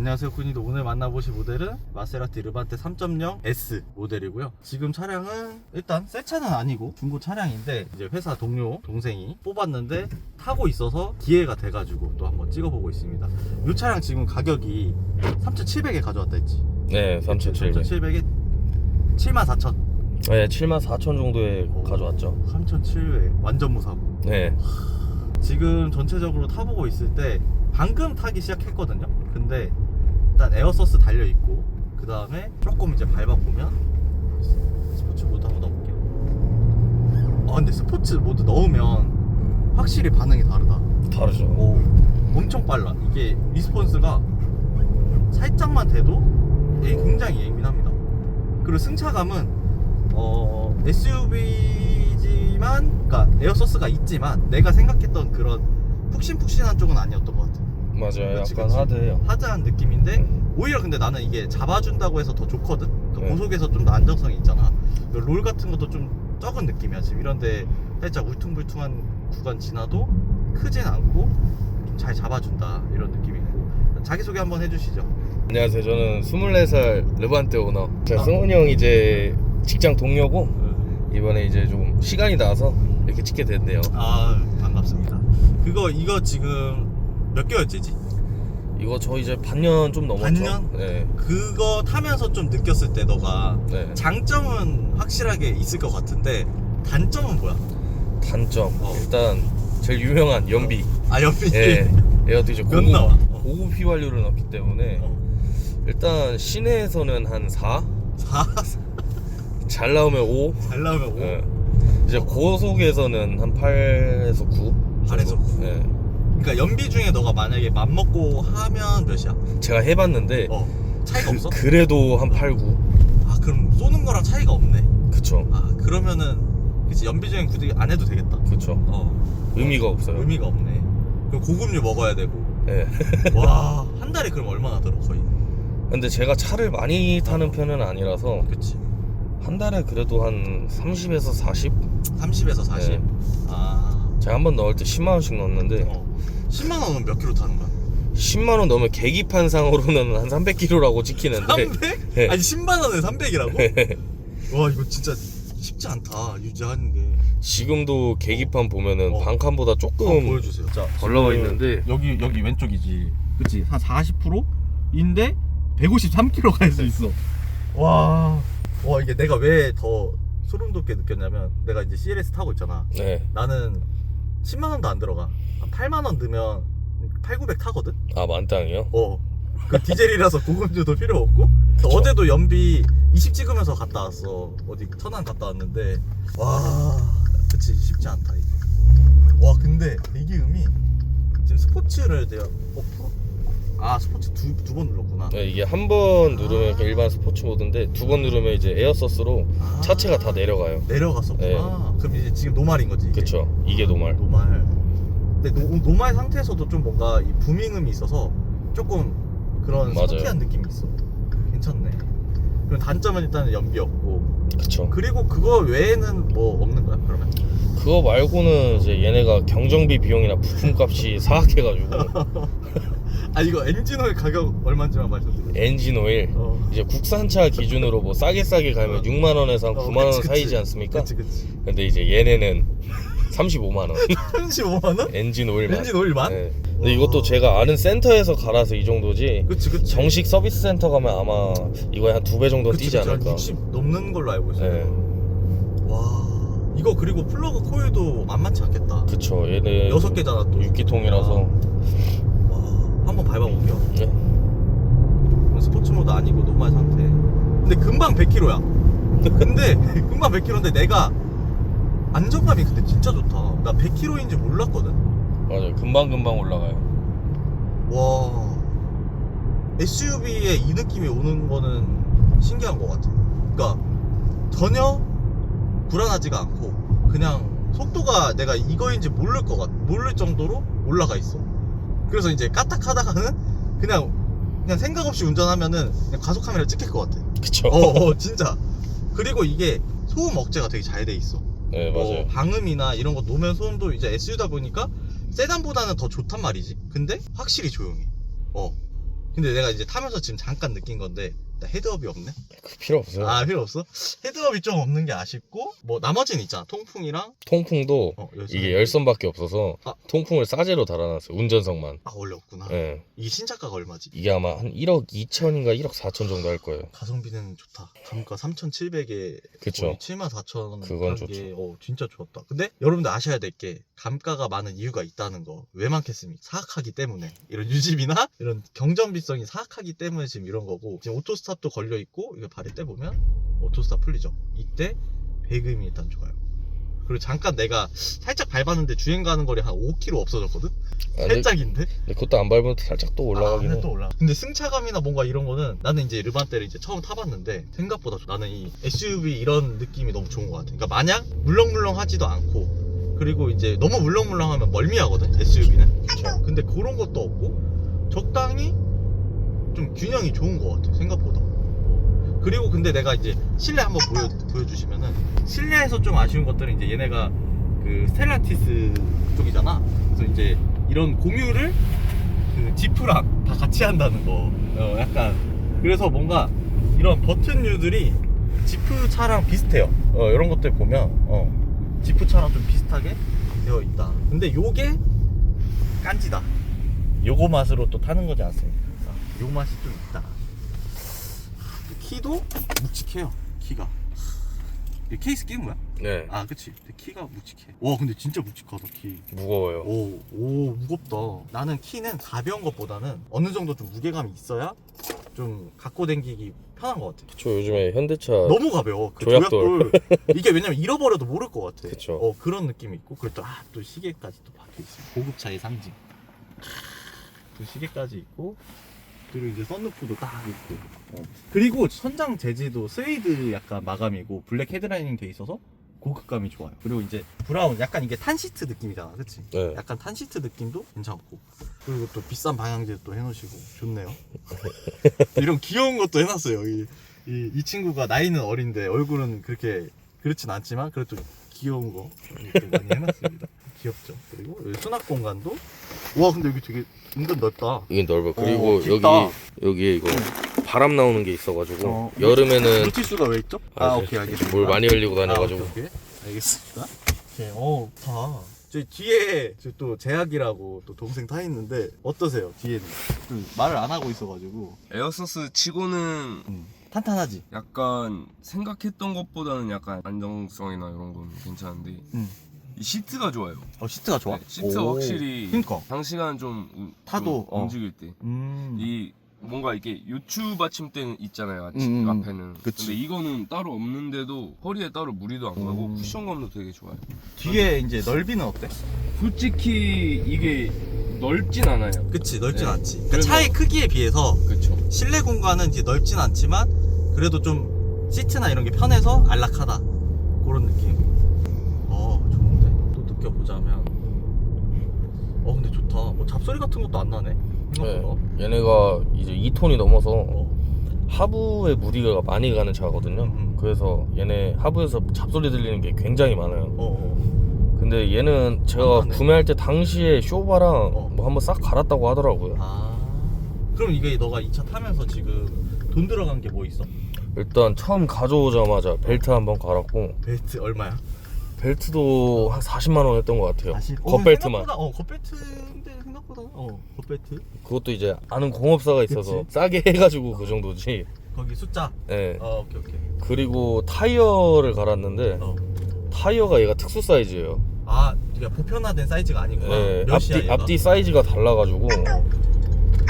안녕하세요 군이도. 오늘 만나보실 모델은 마세라티 르반테 3.0 S 모델이고요. 지금 차량은 일단 새 차는 아니고 중고 차량인데 이제 회사 동료 동생이 뽑았는데 타고 있어서 기회가 돼가지고 또 한번 찍어보고 있습니다. 이 차량 지금 가격이 3,700에 가져왔다 했지? 네, 3,700. 3,700에 74,000 네, 7만 4천 정도에 가져왔죠. 3,700 완전 무사고. 네, 지금 전체적으로 타보고 있을 때 방금 타기 시작했거든요. 근데 일단 에어서스 달려 있고 그 다음에 조금 이제 밟아 보면 스포츠 모드 한번 넣어볼게요. 아 근데 스포츠 모드 넣으면 확실히 반응이 다르다. 다르죠. 오, 엄청 빨라. 이게 리스폰스가 살짝만 돼도 얘 굉장히 예민합니다. 그리고 승차감은 어, SUV지만, 그러니까 에어소스가 있지만 내가 생각했던 그런 푹신푹신한 쪽은 아니었던 것 같아. 맞아요. 그치, 약간 그치. 하드해요. 하드한 느낌인데 음. 오히려 근데 나는 이게 잡아준다고 해서 더 좋거든. 그러니까 네. 고속에서 좀 더 안정성이 있잖아. 롤 같은 것도 좀 적은 느낌이야 지금 이런데 살짝 울퉁불퉁한 구간 지나도 크진 않고 좀 잘 잡아준다 이런 느낌이 있고 자기 소개 한번 해주시죠. 안녕하세요. 저는 24살 르반테 오너. 제가 아. 승훈이 형 이제 직장 동료고 이번에 이제 좀 시간이 나서 이렇게 찍게 됐네요. 아 반갑습니다. 그거 이거 지금 몇 개월째지? 이거 저 이제 반년 좀 넘었죠. 반년? 네. 그거 타면서 좀 느꼈을 때 너가 네. 장점은 확실하게 있을 것 같은데 단점은 뭐야? 단점. 어. 일단 제일 유명한 연비. 아 연비. 예. 얘도 이제 몇 고급, 나와? 어. 고급 휘발유를 넣기 때문에 어. 일단 시내에서는 한 4, 4, 잘 나오면 5, 잘 나오면 5. 예. 이제 고속에서는 한 8에서 9. 8에서 9. 예. 그러니까 연비 중에 너가 만약에 맘 먹고 하면 몇이야? 제가 해봤는데 어 차이가 없어? 그, 래도한 8, 9. 아 그럼 쏘는 거랑 차이가 없네. 그쵸. 아 그러면은 그치 연비 중엔 굳이 안 해도 되겠다. 그쵸. 어 의미가 없어요. 의미가 없네. 그럼 고급류 먹어야 되고. 예. 와 한 달에 그럼 얼마나 들어 거의? 근데 제가 차를 많이 타는 편은 아니라서 그치. 한 달에 그래도 한 30에서 40? 30에서 40. 네. 아 제가 한 번 넣을 때 10만 원씩 넣었는데 어. 10만 원은 몇 킬로 타는 거야? 10만 원 넣으면 계기판상으로는 한 300km라고 찍히는데 300? 네. 아니 10만 원에 300이라고? 와 이거 진짜 쉽지 않다 유지하는 게. 지금도 계기판 보면은 어. 반칸보다 한번 조금 보여주세요. 자, 덜 나와 지금 있는데. 여기 여기 왼쪽이지. 그렇지. 한 40%인데 153km 갈 수 있어. 와. 와 이게 내가 왜 더 소름 돋게 느꼈냐면 내가 이제 CLS 타고 있잖아. 네. 나는 10만 원도 안 들어가. 한 8만 원 넣으면 8, 900 타거든. 아 만땅이요? 어. 그 디젤이라서 고급류도 필요 없고. 그쵸. 어제도 연비 20 찍으면서 갔다 왔어. 어디 천안 갔다 왔는데 와, 그치 쉽지 않다 이게. 와 근데 배기음이 지금 스포츠를 내가 어, 풀어? 아 스포츠 두 두 번 눌렀구나. 네, 이게 한 번 누르면 그냥 일반 스포츠 모드인데 두 번 누르면 이제 에어서스로 아, 차체가 다 내려가요. 내려갔었구나. 네. 그럼 이제 지금 노말인 거지. 이게? 그쵸. 이게 노말. 노말. 근데 노, 노말 상태에서도 좀 뭔가 이 부밍음이 있어서 조금 그런 맞아요. 스포티한 느낌이 있어. 괜찮네. 그럼 단점은 일단 연비 없고 그쵸. 그리고 그거 외에는 뭐 없는 거야 그러면? 그거 말고는 이제 얘네가 경정비 비용이나 부품값이 사악해가지고 아 이거 엔진오일 가격 얼마인지만 말씀드려. 엔진 오일 어. 이제 국산차 기준으로 뭐 싸게 싸게 가면 어. 6만 원에서 한 어, 9만 원 그치, 그치. 사이지 않습니까? 그치 그치. 근데 이제 얘네는 35만 원 35만 원? 엔진 오일만. 엔진 오일만? 네. 근데 이것도 제가 아는 센터에서 갈아서 이 정도지 그치 그치. 정식 서비스 센터 가면 아마 이거에 한 두 배 정도 그치, 뛰지 그치. 않을까. 60 넘는 걸로 알고 있어요. 네. 와 이거 그리고 플러그 코일도 만만치 않겠다. 그쵸 얘네 여섯 개잖아 또. 6기통이라서 와 한번 밟아볼게요. 네. 스포츠 모드 아니고 노말 상태. 근데 금방 100km야. 근데 금방 100km인데 내가 안정감이 근데 진짜 좋다. 나 100km인지 몰랐거든. 맞아요 금방 금방 올라가요 와 SUV에 이 느낌이 오는 거는 신기한 것 같아. 그러니까 전혀 불안하지가 않고 그냥 속도가 내가 이거인지 모를 것 같, 모를 정도로 올라가 있어. 그래서 이제 까딱하다가는 그냥 그냥 생각 없이 운전하면은 그냥 가속 카메라 찍힐 것 같아. 그쵸 어, 어 진짜. 그리고 이게 소음 억제가 되게 잘 돼 있어. 네 뭐 맞아요 방음이나 이런 거 노면 소음도 이제 SU다 보니까 세단보다는 더 좋단 말이지. 근데 확실히 조용해. 어. 근데 내가 이제 타면서 지금 잠깐 느낀 건데 나 헤드업이 없네. 그 필요 없어요. 아 필요 없어? 헤드업이 좀 없는 게 아쉽고 뭐 나머지는 있잖아. 통풍이랑 통풍도 어, 열선. 이게 열선밖에 없어서 아. 통풍을 싸제로 달아놨어요. 운전석만. 아 원래 없구나. 예. 이게 신차가가 얼마지? 이게 아마 한 1억 2천인가 1억 4천 정도 할 거예요. 가성비는 좋다. 감가 3,700에 그쵸. 74,000원. 그건 게, 어, 진짜 좋았다. 근데 여러분들 아셔야 될 게 감가가 많은 이유가 있다는 거. 왜 많겠습니까? 사악하기 때문에. 이런 유지비나 이런 경전비성이 사악하기 때문에 지금 이런 거고 지금 오토스 탑도 걸려 있고 이거 발에 떼 보면 오토스탑 풀리죠. 이때 배금이 일단 좋아요. 그리고 잠깐 내가 살짝 밟았는데 주행 가는 거리 한 5km 없어졌거든? 아, 근데, 살짝인데? 근데 그것도 안 밟으면 살짝 또 올라가긴 아, 해. 근데 또 올라. 근데 승차감이나 뭔가 이런 거는 나는 이제 르반떼를 이제 처음 타봤는데 생각보다 좋- 나는 이 SUV 이런 느낌이 너무 좋은 것 같아. 그러니까 마냥 물렁물렁하지도 않고 그리고 이제 너무 물렁물렁하면 멀미하거든 SUV는. 근데 그런 것도 없고 적당히 좀 균형이 좋은 것 같아 생각보다. 그리고 근데 내가 이제 실내 한번 보여 보여주시면은 실내에서 좀 아쉬운 것들은 이제 얘네가 그 스텔란티스 쪽이잖아. 그래서 이제 이런 공유를 그 지프랑 다 같이 한다는 거. 어, 약간 그래서 뭔가 이런 버튼류들이 지프 차랑 비슷해요. 어, 이런 것들 보면 어, 지프 차랑 좀 비슷하게 되어 있다. 근데 요게 깐지다. 요거 맛으로 또 타는 거지 않습니까? 요 맛이 좀 있다. 키도 묵직해요. 키가. 이 케이스 끼는 거야? 네. 아, 그치. 근데 키가 묵직해. 와, 근데 진짜 묵직하다, 키. 무거워요. 오, 오, 무겁다. 나는 키는 가벼운 것보다는 어느 정도 좀 무게감이 있어야 좀 갖고 다니기 편한 것 같아. 저 요즘에 현대차 너무 가벼워. 그 조약돌. 조약돌. 이게 왜냐면 잃어버려도 모를 것 같아. 그쵸. 어, 그런 느낌이 있고. 그리고 또, 아, 또 시계까지 또 박혀있어. 고급차의 상징. 또 시계까지 있고. 그리고 이제 썬루프도 딱 있고. 어. 그리고 천장 재질도 스웨이드 약간 마감이고 블랙 헤드라이닝 돼 있어서 고급감이 좋아요. 그리고 이제 브라운 약간 이게 탄 시트 느낌이잖아, 그치? 네. 약간 탄 시트 느낌도 괜찮고 그리고 또 비싼 방향제 또 해놓으시고 좋네요. 이런 귀여운 것도 해놨어요. 이, 이, 이 친구가 나이는 어린데 얼굴은 그렇게 그렇진 않지만 그래도 귀여운 거 이렇게 많이 해놨습니다. 귀엽죠. 그리고 여기 수납 공간도 와 근데 여기 되게 은근 넓다. 이게 넓어. 그리고 어, 여기 깊다. 여기에 이거 바람 나오는 게 있어가지고 어. 여름에는 노티스가 왜 있죠? 아, 아, 오케이 알겠습니다. 물 많이 흘리고 아, 다녀가지고 오케이, 오케이. 알겠습니다. 오케이, 어, 다. 저 뒤에 저또 제약이라고 또 동생 타 있는데 어떠세요? 뒤에는 좀 말을 안 하고 있어가지고 에어서스 치고는 음, 탄탄하지. 약간 생각했던 것보다는 약간 안정성이나 이런 건 괜찮은데 음. 이 시트가 좋아요. 어 시트가 좋아. 네, 시트가 오. 확실히 그러니까. 장시간 좀 우- 타도, 그 어. 움직일 때. 음. 이 뭔가 이렇게 요추 받침대 있잖아요 아치- 음, 음, 음. 앞에는 그치. 근데 이거는 따로 없는데도 허리에 따로 무리도 안 가고 음. 쿠션감도 되게 좋아요 뒤에 이제 넓이는 어때? 솔직히 이게 넓진 않아요 그치 넓진 네. 않지. 그러니까 그래서- 차의 크기에 비해서 그쵸 실내 공간은 이제 넓진 않지만 그래도 좀 시트나 이런 게 편해서 안락하다 그런 느낌. 어 좋은데 또 느껴보자면 어 근데 좋다. 뭐 잡소리 같은 것도 안 나네. 네. 생각보다. 얘네가 이제 2톤이 넘어서 어. 하부에 무리가 많이 가는 차거든요. 음. 그래서 얘네 하부에서 잡소리 들리는 게 굉장히 많아요. 어, 어. 근데 얘는 제가 안 나네. 구매할 때 당시에 쇼바랑 어. 뭐 한번 싹 갈았다고 하더라고요. 아. 그럼 이게 너가 이 차 타면서 지금 돈 들어간 게 뭐 있어? 일단 처음 가져오자마자 벨트 한번 갈았고 벨트 얼마야? 벨트도 한 40만 원 했던 것 같아요. 다시- 어, 겉벨트만. 생각보다, 어, 겉벨트인데 생각보다 어, 겉벨트. 그것도 이제 아는 공업사가 있어서 그치. 싸게 해가지고 그 정도지. 거기 숫자. 네. 어, 오케이 오케이. 그리고 타이어를 갈았는데 어. 타이어가 얘가 특수 사이즈예요. 아, 그러니까 보편화된 사이즈가 아니구나. 네, 몇이야, 앞뒤 얘가? 앞뒤 사이즈가 달라가지고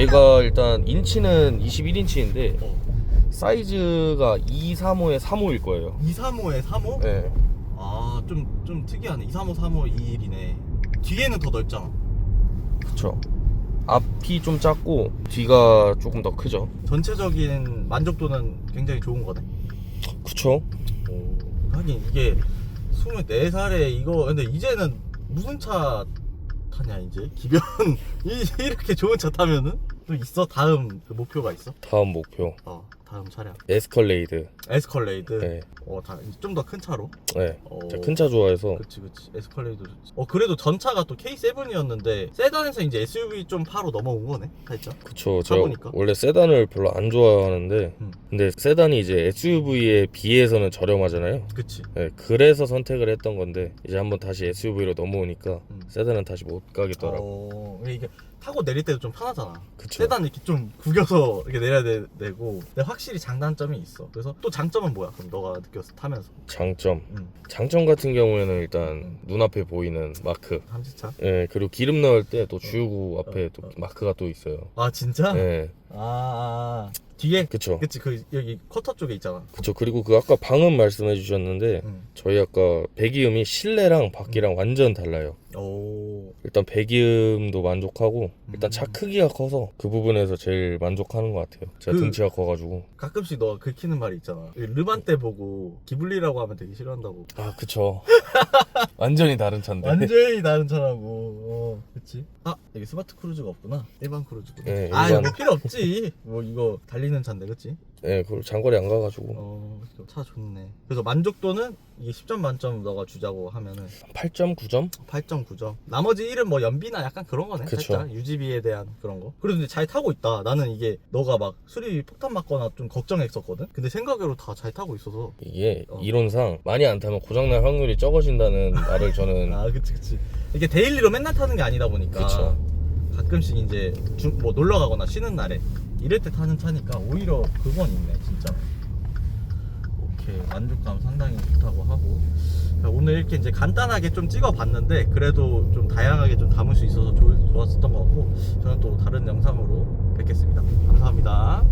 얘가 일단 인치는 21인치인데 어. 사이즈가 235에 35일 거예요. 235에 35? 네. 아, 좀, 좀 특이하네. 235, 35, 21이네. 뒤에는 더 넓잖아. 그쵸. 앞이 좀 작고 뒤가 조금 더 크죠. 전체적인 만족도는 굉장히 좋은 거네. 그쵸. 오. 하긴 이게 24살에 이거, 근데 이제는 무슨 차 타냐, 이제? 기변. 이- 이렇게 좋은 차 타면은? 또 있어? 다음 그 목표가 있어? 다음 목표. 어. 다음 차량 에스컬레이드. 에스컬레이드 네. 어좀 더 큰 차로 네. 어. 큰 차 좋아해서 그치 그치 에스컬레이드 좋지 어 그래도 전 차가 또 K7이었는데 세단에서 이제 SUV 좀 파로 넘어온 거네 살짝 그쵸. 제가 타보니까. 원래 세단을 별로 안 좋아하는데 음. 근데 세단이 이제 SUV에 비해서는 저렴하잖아요. 그치 네, 그래서 선택을 했던 건데 이제 한번 다시 SUV로 넘어오니까 음. 세단은 다시 못 가겠더라고. 어 이게 타고 내릴 때도 좀 편하잖아 그쵸. 세단 이렇게 좀 구겨서 이렇게 내려야 되, 되고 근데 확실히 장단점이 있어 그래서 또 장점은 뭐야 그럼 너가 느꼈어 타면서 장점. 음. 장점 같은 경우에는 일단 음. 눈앞에 보이는 마크. 함지차 예, 그리고 기름 넣을 때 또 주유구 앞에 어, 또 어. 마크가 또 있어요. 아 진짜? 예, 아, 아, 아. 뒤에 그쵸. 그치 그 여기 커터 쪽에 있잖아 그쵸. 그리고 그 아까 방음 말씀해 주셨는데 응. 저희 아까 배기음이 실내랑 밖이랑 완전 달라요. 오 일단 배기음도 만족하고 일단 음. 차 크기가 커서 그 부분에서 제일 만족하는 것 같아요. 제가 그- 등치가 커가지고. 가끔씩 너가 긁히는 말이 있잖아 르반 때 보고 기블리라고 하면 되게 싫어한다고 아 그쵸. 완전히 다른 차인데. 완전히 다른 차라고 어, 그치 아 여기 스마트 크루즈가 없구나 일반 크루즈구나 네, 아 일반. 이거 필요 없지 뭐 이거 달리는 차인데 그치 예, 그걸 장거리 안 가가지고 어, 차 좋네. 그래서 만족도는 이게 10점 만점 너가 주자고 하면은 8.9점? 8.9점. 나머지 1은 뭐 연비나 약간 그런 거네. 그쵸. 살짝 유지비에 대한 그런 거. 그래도 근데 잘 타고 있다. 나는 이게 너가 막 수리 폭탄 맞거나 좀 걱정했었거든. 근데 생각외로 다 잘 타고 있어서. 이게 어. 이론상 많이 안 타면 고장날 확률이 적어진다는 말을 저는 아, 그치, 그치. 이게 데일리로 맨날 타는 게 아니다 보니까. 그쵸. 가끔씩 이제 주- 뭐 놀러 가거나 쉬는 날에 이럴 때 타는 차니까 오히려 그건 있네, 진짜. 오케이. 만족감 상당히 좋다고 하고. 자, 오늘 이렇게 이제 간단하게 좀 찍어봤는데 그래도 좀 다양하게 좀 담을 수 있어서 좋, 좋았었던 것 같고 저는 또 다른 영상으로 뵙겠습니다. 감사합니다.